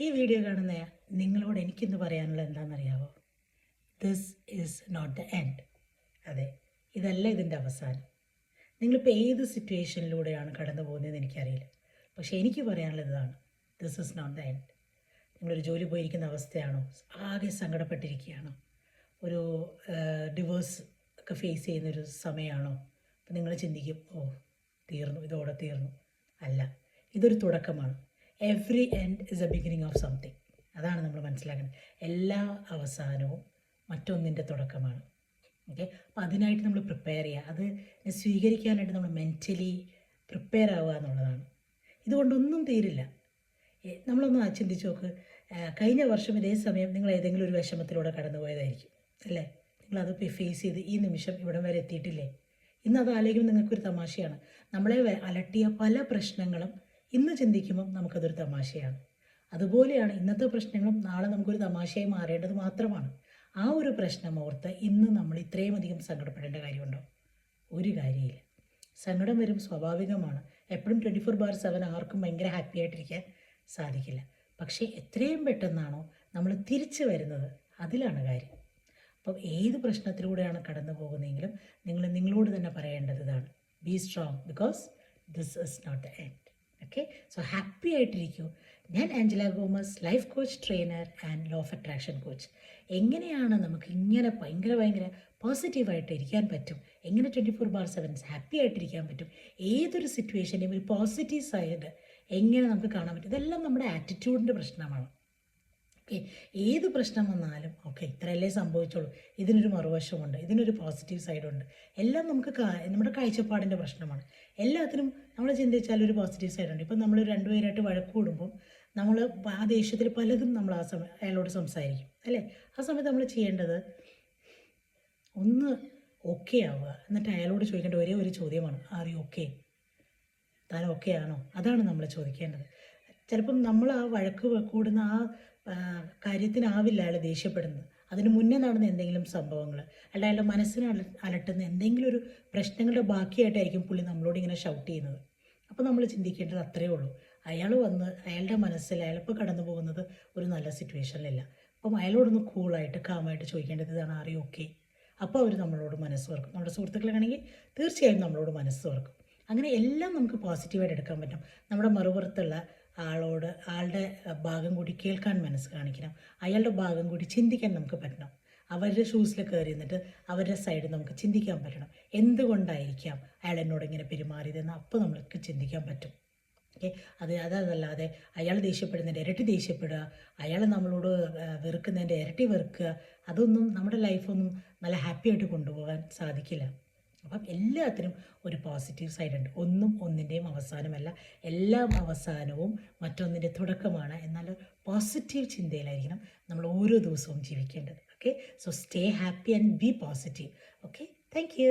ഈ വീഡിയോ കാണുന്ന നിങ്ങളോട് എനിക്കിന്ന് പറയാനുള്ളത് എന്താണെന്നറിയാവോ? This is not the end അതെ ഇതല്ല ഇതിന്റെ അവസാനം. നിങ്ങളിപ്പോൾ ഏത് സിറ്റുവേഷനിലൂടെയാണ് കടന്നു പോകുന്നതെന്ന് എനിക്കറിയില്ല. പക്ഷേ എനിക്ക് പറയാനുള്ളത് ഇതാണ്. This is not the end നിങ്ങളൊരു ജോലി പോയിരിക്കുന്ന അവസ്ഥയാണോ? ആകെ സങ്കടപ്പെട്ടിരിക്കുകയാണോ? ഒരു ഡിവോഴ്സ് ഒക്കെ ഫേസ് ചെയ്യുന്നൊരു സമയമാണോ? അപ്പം നിങ്ങൾ ചിന്തിക്കും ഓ തീർന്നു ഇതോടെ തീർന്നു. അല്ല ഇതൊരു തുടക്കമാണ്. Every end is a beginning of something അതാണ് നമ്മൾ മനസ്സിലാക്കുന്നത് എല്ലാ അവസാനവും മറ്റൊന്നിന്റെ തുടക്കമാണ്. ഓക്കെ അപ്പം അതിനായിട്ട് നമ്മൾ പ്രിപ്പയർ ചെയ്യുക. അത് സ്വീകരിക്കാനായിട്ട് നമ്മൾ മെന്റലി പ്രിപ്പയർ ആവുക എന്നുള്ളതാണ്. ഇതുകൊണ്ടൊന്നും തീരില്ല. നമ്മളൊന്ന് ചിന്തിച്ച് നോക്ക്. കഴിഞ്ഞ വർഷം ഇതേ സമയം നിങ്ങൾ ഏതെങ്കിലും ഒരു വിഷമത്തിലൂടെ കടന്നു പോയതായിരിക്കും. അല്ലേ? നിങ്ങളത് ഫേസ് ചെയ്ത് ഈ നിമിഷം ഇവിടം വരെ എത്തിയിട്ടില്ലേ? ഇന്ന് അത് ആലോചിക്കുമ്പോൾ നിങ്ങൾക്കൊരു തമാശയാണ്. നമ്മളെ അലട്ടിയ പല പ്രശ്നങ്ങളും ഇന്ന് ചിന്തിക്കുമ്പോൾ നമുക്കതൊരു തമാശയാണ്. അതുപോലെയാണ് ഇന്നത്തെ പ്രശ്നങ്ങളും നാളെ നമുക്കൊരു തമാശയായി മാറേണ്ടത് മാത്രമാണ്. ആ ഒരു പ്രശ്നം ഓർത്ത് ഇന്ന് നമ്മൾ ഇത്രയും അധികം സങ്കടപ്പെടേണ്ട കാര്യമുണ്ടോ? ഒരു കാര്യമില്ല. സങ്കടം വരും സ്വാഭാവികമാണ്. എപ്പോഴും ട്വന്റി ഫോർ ബാർ സെവൻ ആർക്കും ഭയങ്കര ഹാപ്പി ആയിട്ടിരിക്കാൻ സാധിക്കില്ല. പക്ഷേ എത്രയും പെട്ടെന്നാണോ നമ്മൾ തിരിച്ചു വരുന്നത് അതിലാണ് കാര്യം. അപ്പം ഏത് പ്രശ്നത്തിലൂടെയാണ് കടന്നു പോകുന്നതെങ്കിലും നിങ്ങൾ നിങ്ങളോട് തന്നെ പറയേണ്ടത് ഇതാണ്. Be strong because this is not end okay so happy ആയിട്ടിരിക്കൂ. ഞാൻ Angela Gomez life coach trainer and law of attraction coach എങ്ങനെയാണ് നമുക്ക് ഇങ്ങനെ ഭയങ്കര ഭയങ്കര പോസിറ്റീവായിട്ട് ഇരിക്കാൻ പറ്റും? എങ്ങനെ twenty four by sevens happy ആയിട്ടിരിക്കാൻ പറ്റും? ഏതൊരു സിറ്റുവേഷനെയും ഒരു പോസിറ്റീവ് സൈഡ് എങ്ങനെ നമുക്ക് കാണാൻ പറ്റും? ഇതെല്ലാം നമ്മുടെ ആറ്റിറ്റ്യൂഡിന്റെ പ്രശ്നമാണ്. ഓക്കെ. ഏത് പ്രശ്നം വന്നാലും ഓക്കെ ഇത്രയല്ലേ സംഭവിച്ചോളൂ. ഇതിനൊരു മറുവശമുണ്ട്. ഇതിനൊരു പോസിറ്റീവ് സൈഡുണ്ട് എല്ലാം നമുക്ക് നമ്മുടെ കാഴ്ചപ്പാടിന്റെ പ്രശ്നമാണ്. എല്ലാത്തിനും നമ്മൾ ചിന്തിച്ചാൽ ഒരു പോസിറ്റീവ് സൈഡുണ്ട് ഇപ്പം നമ്മൾ രണ്ടുപേരായിട്ട് വഴക്ക് കൂടുമ്പം നമ്മൾ ആ ദേഷ്യത്തിൽ പലതും നമ്മൾ ആ സമയം അയാളോട് സംസാരിക്കും. അല്ലേ? ആ സമയത്ത് നമ്മൾ ചെയ്യേണ്ടത് ഒന്ന് ഓക്കെ ആവുക. എന്നിട്ട് അയാളോട് ചോദിക്കേണ്ട ഒരേ ഒരു ചോദ്യമാണ്. ആർ യു ഓക്കെ താൻ ഓക്കെ ആണോ? അതാണ് നമ്മൾ ചോദിക്കേണ്ടത്. ചിലപ്പം നമ്മൾ ആ വഴക്ക് കൂടുന്ന ആ, കാര്യത്തിനാവില്ല അയാൾ ദേഷ്യപ്പെടുന്നത്. അതിന് മുന്നേ നടന്ന എന്തെങ്കിലും സംഭവങ്ങൾ അല്ല അയാളുടെ മനസ്സിന് അല അലട്ടുന്ന എന്തെങ്കിലും ഒരു പ്രശ്നങ്ങളുടെ ബാക്കിയായിട്ടായിരിക്കും പുള്ളി നമ്മളോട് ഇങ്ങനെ ഷൗട്ട് ചെയ്യുന്നത്. അപ്പോൾ നമ്മൾ ചിന്തിക്കേണ്ടത് അത്രയേ ഉള്ളൂ. അയാൾ വന്ന് അയാളുടെ മനസ്സിൽ അയാളിപ്പോൾ കടന്നു പോകുന്നത് ഒരു നല്ല സിറ്റുവേഷനിലല്ല അപ്പം അയാളോടൊന്ന് കൂളായിട്ട് കാമായിട്ട് ചോദിക്കേണ്ടത് ഇതാണ് അറിയും ഓക്കെ അപ്പോൾ അവർ നമ്മളോട് മനസ്സ് വർക്കും നമ്മുടെ സുഹൃത്തുക്കളാണെങ്കിൽ തീർച്ചയായും നമ്മളോട് മനസ്സ് വർക്കും അങ്ങനെ എല്ലാം നമുക്ക് പോസിറ്റീവായിട്ട് എടുക്കാൻ പറ്റും. നമ്മുടെ മറുപുറത്തുള്ള ആളോട് ആളുടെ ഭാഗം കൂടി കേൾക്കാൻ മനസ്സ് കാണിക്കണം. അയാളുടെ ഭാഗം കൂടി ചിന്തിക്കാൻ നമുക്ക് പറ്റണം. അവരുടെ ഷൂസിൽ കയറി നിന്നിട്ട് അവരുടെ സൈഡിൽ നമുക്ക് ചിന്തിക്കാൻ പറ്റണം. എന്തുകൊണ്ടായിരിക്കാം അയാൾ എന്നോട് ഇങ്ങനെ പെരുമാറിയതെന്ന് അപ്പോൾ നമ്മൾക്ക് ചിന്തിക്കാൻ പറ്റും. ഓക്കെ അത് അതല്ലാതെ അയാൾ ദേഷ്യപ്പെടുന്നതിന്റെ ഇരട്ടി ദേഷ്യപ്പെടുക അയാൾ നമ്മളോട് വെറുക്കുന്നതിന്റെ ഇരട്ടി വെറുക്കുക അതൊന്നും നമ്മുടെ ലൈഫൊന്നും നല്ല ഹാപ്പി ആയിട്ട് കൊണ്ടുപോകാൻ സാധിക്കില്ല. അപ്പം എല്ലാത്തിനും ഒരു പോസിറ്റീവ് സൈഡ് ഉണ്ട്. ഒന്നും ഒന്നിന്റെയും അവസാനമല്ല. എല്ലാം അവസാനവും മറ്റൊന്നിന്റെ തുടക്കമാണ്. എന്നാൽ പോസിറ്റീവ് ചിന്തയിലായിരിക്കണം നമ്മൾ ഓരോ ദിവസവും ജീവിക്കേണ്ടത്. Okay so stay happy and be positive okay thank